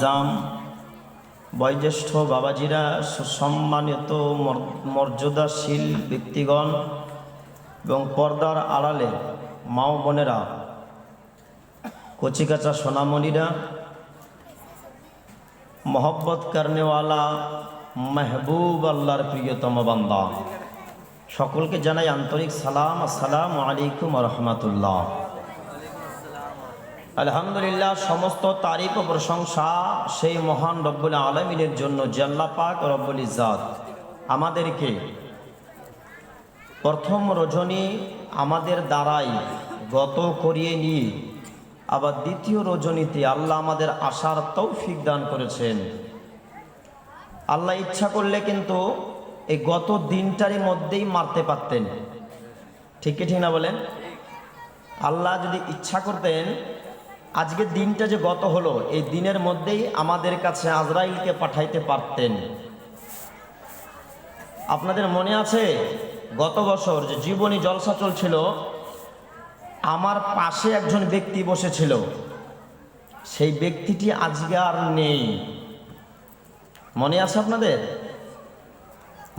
নিজাম বয়োজ্যেষ্ঠ বাবাজিরা সুসম্মানিত মর- মর্যাদাশীল ব্যক্তিগণ এবং পর্দার আড়ালে মাও বোনেরা, কচিকাচা সোনামণিরা, মোহব্বত করনেওয়ালা মেহবুব আল্লাহর প্রিয়তম বান্দা। সকলকে জানাই আন্তরিক সালাম, আসসালামু আলাইকুম রহমতুল্লাহ। আলহামদুলিল্লাহ, সমস্ত তারিফ ও প্রশংসা সেই মহান রব্বুল আলমিনের জন্য জাল্লা পাক রব্বুল ইজাদ আমাদেরকে প্রথম রজনী আমাদের দ্বারাই গত করিয়ে নিয়ে, আবার দ্বিতীয় রজনীতে আল্লাহ আমাদের আশার তৌফিক দান করেছেন। আল্লাহ ইচ্ছা করলে কিন্তু এই গত দিনটারই মধ্যেই মারতে পারতেন। ঠিক কি ঠিক না বলেন? আল্লাহ যদি ইচ্ছা করতেন আজকের দিনটা যে গত হলো, এই দিনের মধ্যেই আমাদের কাছে আজরাইলকে পাঠাইতে পারতেন। আপনাদের মনে আছে, গত বছর যে জীবনী জলসা চলছিল, আমার পাশে একজন ব্যক্তি বসেছিল। সেই ব্যক্তিটি আজকে আর নেই। মনে আছে আপনাদের?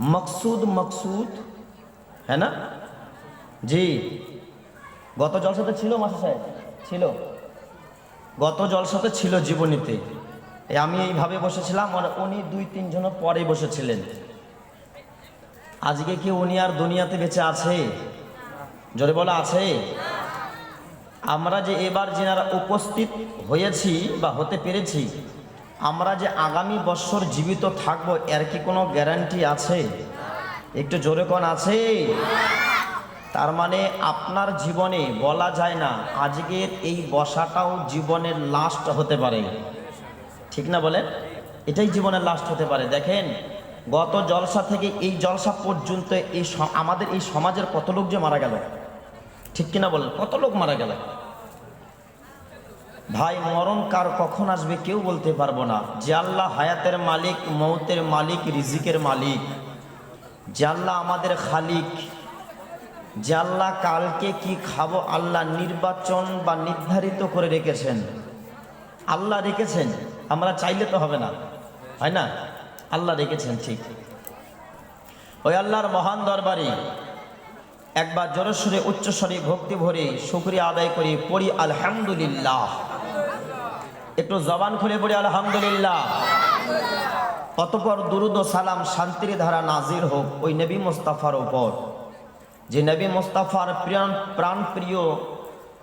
মকসুদ মকসুদ হ্যাঁ না? জি। গত জলসাতে ছিল মাসা সাহেব? ছিল। গত জলসাতে ছিল জীবনীতে। আমি এইভাবে বসেছিলাম আর উনি দুই তিনজন পরে বসেছিলেন। আজকে কি উনি আর দুনিয়াতে বেঁচে আছে? জোরে বলা, আছে? আমরা যে এবার যেনারা উপস্থিত হয়েছি বা হতে পেরেছি, আমরা যে আগামী বছর জীবিত থাকব, এর কি কোনো গ্যারান্টি আছে? একটু জোরে কোন আছে? তার মানে আপনার জীবনে বলা যায় না, আজকের এই বসাটাও জীবনের লাস্ট হতে পারে। ঠিক না বলেন? এটাই জীবনের লাস্ট হতে পারে। দেখেন, গত জলসা থেকে এই জলসা পর্যন্ত এই আমাদের এই সমাজের কত লোক যে মারা গেল? ঠিক কিনা বলেন? কত লোক মারা গেল? ভাই, মরণ কার কখন আসবে কেউ বলতে পারব না। যে আল্লাহ হায়াতের মালিক, মৌতের মালিক, রিজিকের মালিক। যে আল্লাহ আমাদের খালিক। যে আল্লাহ কালকে কি খাব আল্লাহ নির্বাচন বা নির্ধারিত করে রেখেছেন। আল্লাহ রেখেছেন, আমরা চাইলে তো হবে না। হয় না? আল্লাহ রেখেছেন, ঠিক। ওই আল্লাহর মহান দরবারে একবার জোরস্বরে উচ্চস্বরে ভক্তি ভরে শুক্রিয়া আদায় করি, পড়ি আলহামদুলিল্লাহ। একটু জবান খুলে পড়ি, আলহামদুলিল্লাহ। অতপর দুরুদ সালাম শান্তির ধারা নাজির হোক, ওই নবী মোস্তাফার ওপর। যে নবী মোস্তাফার প্রাণ, প্রাণপ্রিয়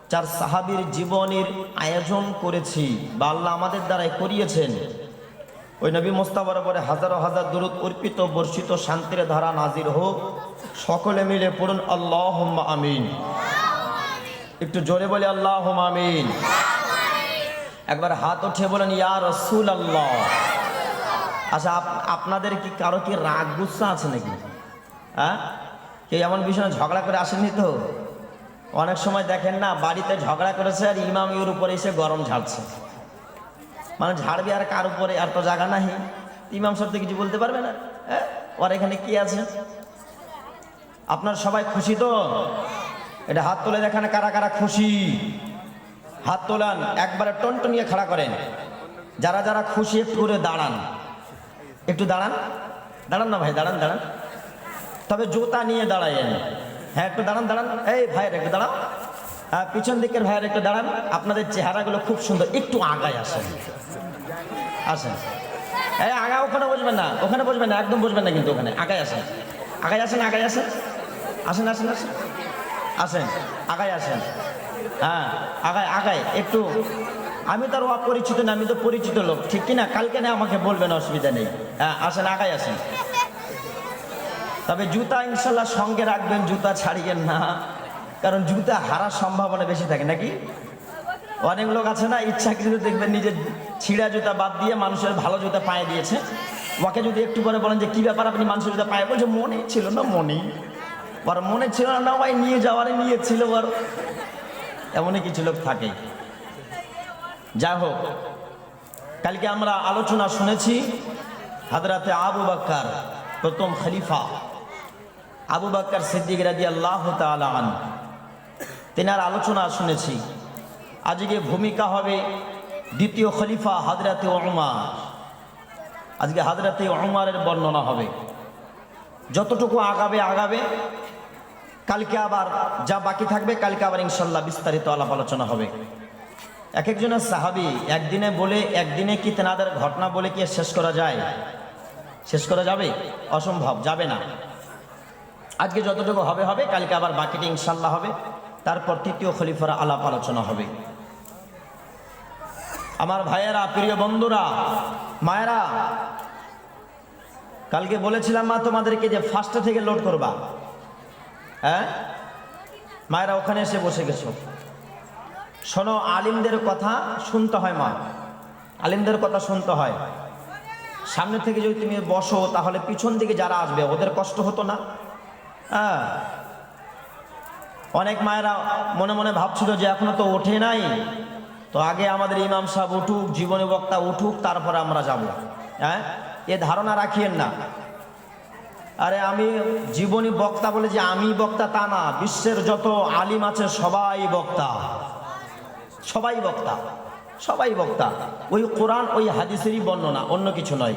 চার সাহাবীর জীবনের আয়োজন করেছি বা আল্লাহ আমাদের দ্বারাই করিয়েছেন, ওই নবী মোস্তাফার উপরে হাজারো হাজার দূরত অর্পিত, বর্ষিত, শান্তির ধারা নাজির হোক। সকলে মিলে পড়ুন আল্লাহ আমিন। একটু জোরে বলে আল্লাহ আমিন। একবার হাত উঠে বলেন, ইয়া রসুল আল্লাহ আচ্ছা আপ- আপনাদের কি কারও কি রাগ গুচ্ছা আছে নাকি? হ্যাঁ? কেউ এমন বিষয়ে ঝগড়া করে আসেনি তো? অনেক সময় দেখেন না, বাড়িতে ঝগড়া করেছে আর ইমাম ইউর উপরে এসে গরম ঝাড়ছে। মানে ঝাড়বে আর কার উপরে আর তো জায়গা নাহি। ইমাম সাহেব তো কিছু বলতে পারবে না। হ্যাঁ? ওর এখানে কি আছে? আপনার সবাই খুশি তো? এটা হাত তুলে দেখান কারা কারা খুশি। হাত তোলান, একবারে টনটনিয়ে খাড়া করেন। যারা যারা খুশি একটু করে দাঁড়ান। একটু দাঁড়ান। দাঁড়ান না ভাই, দাঁড়ান দাঁড়ান। তবে জুতা নিয়ে দাঁড়ায়েন। হ্যাঁ একটু দাঁড়ান দাঁড়ান। এই ভাইয়ের একটু দাঁড়ান। পিছন দিকের ভাইয়ের একটু দাঁড়ান। আপনাদের চেহারাগুলো খুব সুন্দর। একটু আগায় আসেন। আসেন। এই আগা ওখানে বসবেন না। ওখানে বসবেন না, একদম বসবেন না কিন্তু ওখানে। আগায় আসেন। আগায় আসেন আগায় আসেন। আসেন আসেন আসেন। আসেন, আগায় আসেন। হ্যাঁ আগায় আগায়, একটু। আমি তো আর অপরিচিত না, আমি তো পরিচিত লোক। ঠিক কিনা? কালকে না আমাকে বলবেন, অসুবিধা নেই। হ্যাঁ আসেন, আগায় আসেন। তবে জুতা ইনশাল্লাহ সঙ্গে রাখবেন, জুতা ছাড়িয়েন না। কারণ জুতা হারার সম্ভাবনা বেশি থাকে, নাকি? অনেক লোক আছে না ইচ্ছাকৃত দেখবেন, নিজের ছিঁড়া জুতা বাদ দিয়ে মানুষের ভালো জুতা পায়ে দিয়েছে। ওকে যদি একটু পরে বলেন যে, কি ব্যাপার আপনি মানুষের জুতা পায়ে? বলছে, মনে ছিল না মনেই ওর মনে ছিল না ভাই নিয়ে যাওয়ারে নিয়েছিল ওর। এমনই কিছু লোক থাকে। যা হোক, কালকে আমরা আলোচনা শুনেছি হাদরাতে আবু বাক্কার প্রথম খলিফা। আবু বাক্কার সিদ্দিক রাজি আল্লাহ তালান তেনার আলোচনা শুনেছি। আজকে ভূমিকা হবে দ্বিতীয় খলিফা হাজরাতে ওমর আজকে হাজরাতে ওমরের বর্ণনা হবে। যতটুকু আগাবে আগাবে। কালকে আবার যা বাকি থাকবে, কালকে আবার ইনশাল্লাহ বিস্তারিত আলাপ আলোচনা হবে। এক একজনের সাহাবি একদিনে বলে, একদিনে কি তেনাদের ঘটনা বলে কি শেষ করা যায়? শেষ করা যাবে? অসম্ভব, যাবে না। আজকে যতটুকু হবে হবে, কালকে আবার বাকিটি ইনশাল্লাহ হবে। তারপর তৃতীয় খলিফার আলাপ আলোচনা হবে। আমার ভাইয়েরা, প্রিয় বন্ধুরা, মায়েরা, কালকে বলেছিলাম মা, তোমাদেরকে যে ফার্স্টে থেকে লোড করবা। হ্যাঁ? মায়েরা, ওখানে এসে বসে গেছো। শোনো, আলিমদের কথা শুনতে হয় মা। আলিমদের কথা শুনতে হয়। সামনে থেকে যদি তুমি বসো, তাহলে পিছন দিকে যারা আসবে, ওদের কষ্ট হতো না? হ্যাঁ। অনেক মায়েরা মনে মনে ভাবছিল যে এখনও তো ওঠে নাই। তো আগে আমাদের ইমাম সাহেব উঠুক, জীবনী বক্তা উঠুক, তারপরে আমরা যাব। হ্যাঁ? এ ধারণা রাখিয়েন না। আরে আমি জীবনী বক্তা বলে যে আমি বক্তা তা না, বিশ্বের যত আলিম আছে সবাই বক্তা। সবাই বক্তা। সবাই বক্তা। ওই কোরআন ওই হাদিসেরই বর্ণনা, অন্য কিছু নয়।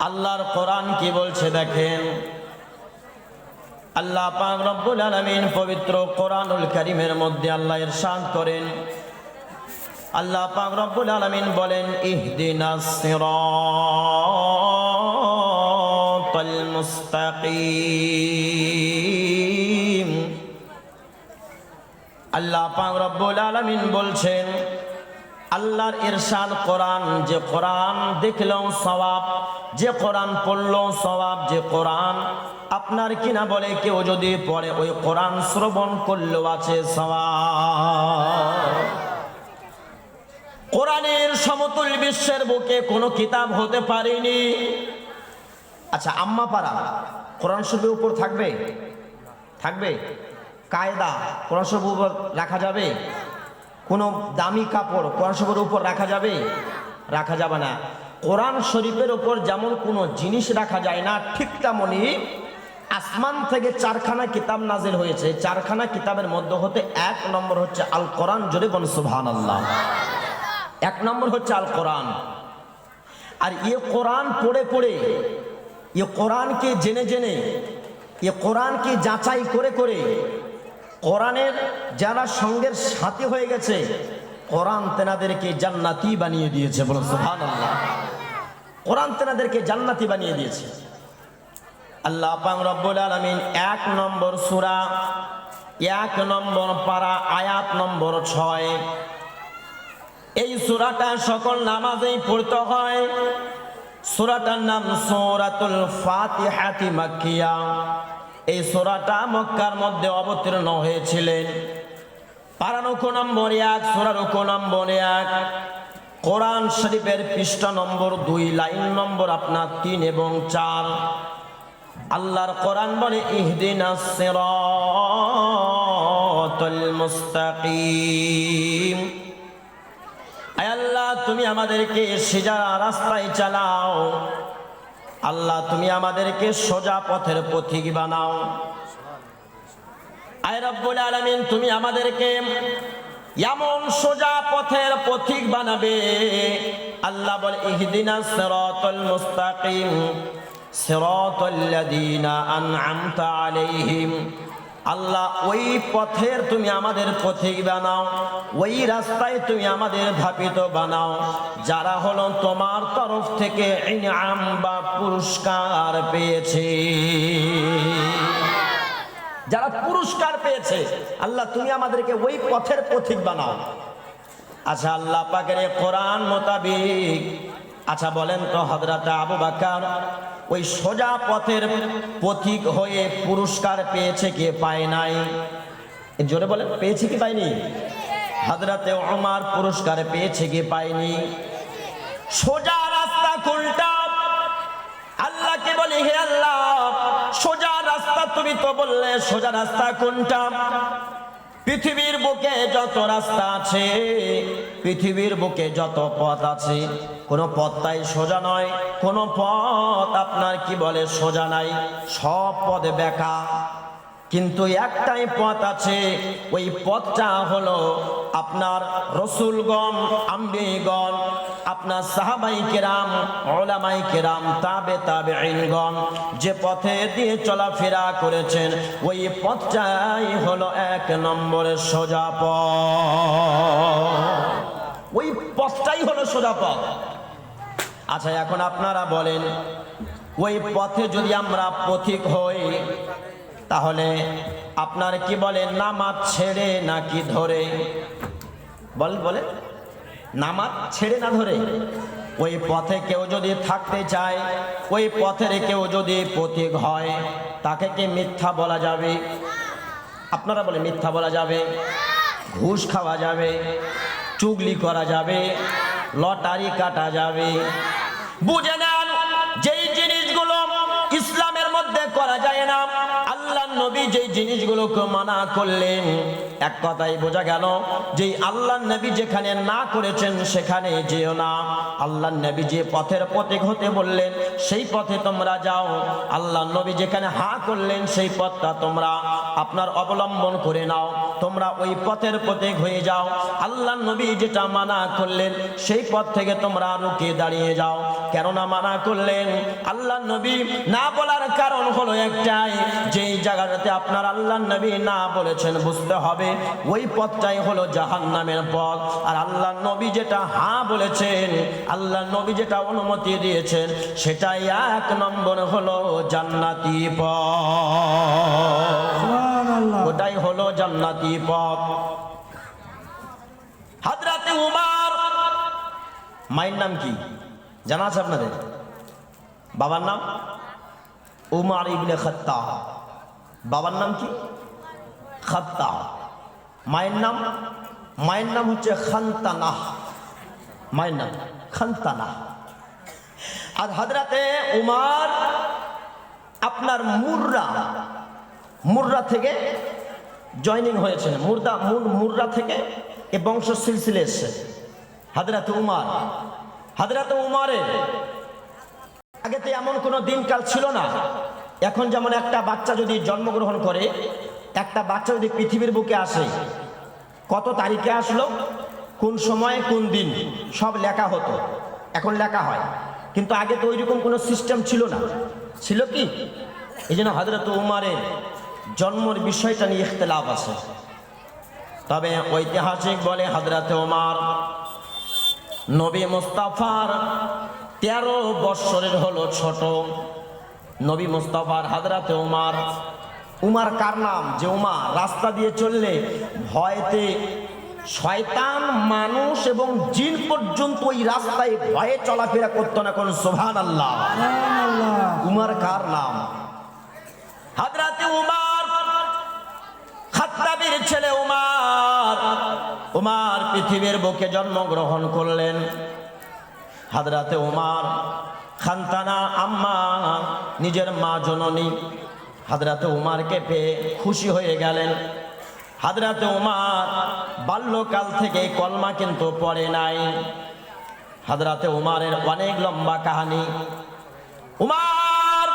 আল্লাহর কোরআন কি বলছে দেখেন? আল্লাহ পাক রব্বুল আলামিন পবিত্র কোরআনুল কারীমের মধ্যে আল্লাহ ইরশাদ করেন। আল্লাহ পাক রব্বুল আলামিন বলেন ইহদিনাস সিরাতাল মুস্তাকিম। আল্লাহ পাক রব্বুল আলামিন বলছেন, আল্লাহর ইরশাদ কোরআন, যে কোরআন দেখলেও সওয়াব, যে কোরআন পড়লেও সওয়াব, যে কোরআন আপনার কিনা বলে কেউ যদি পড়ে, ওই কোরআন শ্রবণ করলেও আছে কোরআনের সমতুল বিশ্বের বুকে কোনো কিতাব হতে পারেনি। আচ্ছা আম্মা পাড়া, কোরআন শরীফের উপর থাকবে? থাকবে? কায়দা, কোরআন শরীফের উপর রাখা যাবে? কোনো দামি কাপড় কোরআন শরীফের উপর রাখা যাবে? রাখা যাবে না। কোরআন শরীফের উপর যেমন কোনো জিনিস রাখা যায় না, ঠিক তেমনই আসমান থেকে চারখানা কিতাব নাজিল হয়েছে। চারখানা কিতাবের মধ্যে হতে এক নম্বর হচ্ছে আল কোরআন জোরে বন সুবহান আল্লাহ এক নম্বর হচ্ছে আল কোরআন আর ইয়ে কোরআন পড়ে পড়ে ইয়ে কোরআনকে জেনে জেনে ইয়ে কোরআনকে যাচাই করে করে কোরআনের যারা সঙ্গের সাথী হয়ে গেছে, কোরআন তেনাদেরকে জান্নাতি বানিয়ে দিয়েছে বলো সুহান আল্লাহ কোরআন তেনাদেরকে জান্নাতি বানিয়ে দিয়েছে। আল্লাহ পাক রব্বুল আলামিন এক নম্বর সূরা, এক নম্বর পারা, আয়াত নম্বর ছয়। এই সূরাটা সকল নামাজেই পড়তে হয়। সূরাটার নাম সূরাতুল ফাতিহাতি মাক্কিয়া। এই সূরাটা মক্কার মধ্যে অবতীর্ণ হয়েছিলেন। পারানুকো নম্বর এক সূরার নম্বর এক। কোরআন শরীফের পৃষ্ঠা নম্বর দুই, লাইন নম্বর আপনার তিন এবং চার। আল্লাহর কোরআন বলে আয় আল্লাহ, তুমি আমাদেরকে সেজা রাস্তায় চালাও। আল্লাহ, তুমি আমাদেরকে সোজা পথের পথিক বানাও। আয় রব্বুল আলামিন, তুমি আমাদেরকে এমন সোজা পথের পথিক বানাবে। আল্লাহ বলে, ইহদিনা মুস্তাকিম। সিরাতাল লাযিনা আন'আমতা আলাইহিম, আল্লাহ ওই পথের তুমি আমাদের পথিক বানাও, ওই রাস্তায় তুমি আমাদের ধাপিত বানাও, যারা হলো তোমার তরফ থেকে ইনআম বা পুরস্কার পেয়েছে। যারা পুরস্কার পেয়েছে, আল্লাহ তুমি আমাদেরকে ওই পথের পথিক বানাও। আচ্ছা আল্লাহ পাকের কোরআন মোতাবিক আচ্ছা বলেন তো হজরত আবু বাকার ওই সোজা পথের পথিক হয়ে পুরস্কার পেয়েছে কে পায় নাই? জোরে বলে পেয়েছে কি পায়নি? হজরতে ওমার পুরস্কার পেয়েছে কি পায়নি? সোজা রাস্তা কোনটা আল্লাহকে বলি, হে আল্লাহ, সোজা রাস্তা তুমি তো বললে, সোজা রাস্তা কোনটা? পৃথিবীর বুকে যত রাস্তা আছে, পৃথিবীর বুকে যত পথ আছে, কোনো পথটাই সোজা নয়, কোনো পথ আপনার কি বলে সোজা নাই, সব পথে বেকা কিন্তু একটাই পথ আছে, ওই পথটা হলো আপনার রসুলগণ, আম্বিগণ আপনার সাহাবাই কেরাম, ওলামাই কেরাম, তাবে তাবে আইনগণ যে পথে দিয়ে চলাফেরা করেছেন, ওই পথটাই হলো এক নম্বরের সোজা ওই পথটাই হলো সোজা পথ। আচ্ছা এখন আপনারা বলেন, ওই পথে যদি আমরা পথিক হই, তাহলে আপনার কি বলে, নামাজ ছেড়ে নাকি ধরে? বল বলে নামাজ ছেড়ে না ধরে। ওই পথে কেউ যদি থাকতে চায়, ওই পথের কেউ যদি প্রতীক হয়, তাকে কি মিথ্যা বলা যাবে? আপনারা বলে মিথ্যা বলা যাবে। ঘুষ খাওয়া যাবে। চুগলি করা যাবে। লটারি কাটা যাবে। বুঝে নেন, যেই জিনিসগুলো ইসলামের মধ্যে করা যায় না, আল্লাহ নবী যেই জিনিসগুলোকে মানা করলেন এক কথাই বোঝা গেল যে আল্লাহ নবী যেখানে না করেছেন সেখানে যেও না। আল্লাহ নবী যে পথের পথে হতে বললেন, সেই পথে তোমরা যাও। আল্লাহ নবী যেখানে হা করলেন, সেই পথটা তোমরা আপনার অবলম্বন করে নাও। তোমরা ওই পথের পথিক হয়ে যাও। আল্লাহ নবী যেটা মানা করলেন, সেই পথ থেকে তোমরা রুকে দাঁড়িয়ে যাও। কেননা মানা করলেন, আল্লাহ নবী না বলার কারণ হলো একটাই, যেই জায়গাটাতে আপনার আল্লাহ নবী না বলেছেন, বুঝতে হবে ওই পথটাই হলো জাহান নামের পথ। আর আল্লাহ নবী যেটা হা বলেছেন আল্লাহ নবী যেটা অনুমতি দিয়েছেন সেটাই এক নম্বর হলো জান্নাতি পথ। ওটাই হলো জান্নাতি পথ। হাজরাতে উমার মায়ের নাম কি? জানা আছে আপনাদের? বাবার নাম? উমার ইবনে খত্তা বাবার নাম কি? খত্তা মায়ের নাম? মায়ের নাম হচ্ছে খান্তানাহ মায়ের নাম খান্তানাহ আর হাজরাতে উমার, আপনার মুর্রা। মুররা থেকে জয়নিং হয়েছেন। মুর্দা মুর- মুর্রা থেকে এ বংশ সিলসিলে এসছে। হাজরাতে উমার। হাজরাতে উমারের। আগে তো এমন কোনো দিনকাল ছিল না। এখন যেমন একটা বাচ্চা যদি জন্মগ্রহণ করে একটা বাচ্চা যদি পৃথিবীর বুকে আসে, কত তারিখে আসলো? কোন সময়ে, কোন দিন? সব লেখা হতো। এখন লেখা হয়। কিন্তু আগে তো ওইরকম কোনো সিস্টেম ছিল না। ছিল কি? এই জন্য হজরত উমারের জন্মর বিষয়টা নিয়ে ইখতলাফ আছে। তবে ঐতিহাসিক বলে হজরত উমার, নবী মুস্তাফার তেরো বৎসরের হলো ছোট। নবী মুস্তাফার হাজরাতে উমার উমার কার নাম? যে উমা রাস্তা দিয়ে চললে ভয়তে শয়তান মানুষ এবং জিন পর্যন্ত ওই রাস্তায় ভয়ে চলাফেরা করতো না কোন সোভান আল্লাহ উমার কার নাম? হাজরাতে উমার খাত্তাবির ছেলে উমার। উমার পৃথিবীর বুকে জন্মগ্রহণ করলেন। হাজরাতে উমার খান্তানা আম্মা নিজের মা জননী। হাজরাতে উমারকে পেয়ে খুশি হয়ে গেলেন। হাজরাতে উমার বাল্যকাল থেকে কলমা কিন্তু পড়ে নাই। হাজরাতে উমারের অনেক লম্বা কাহানি। উমার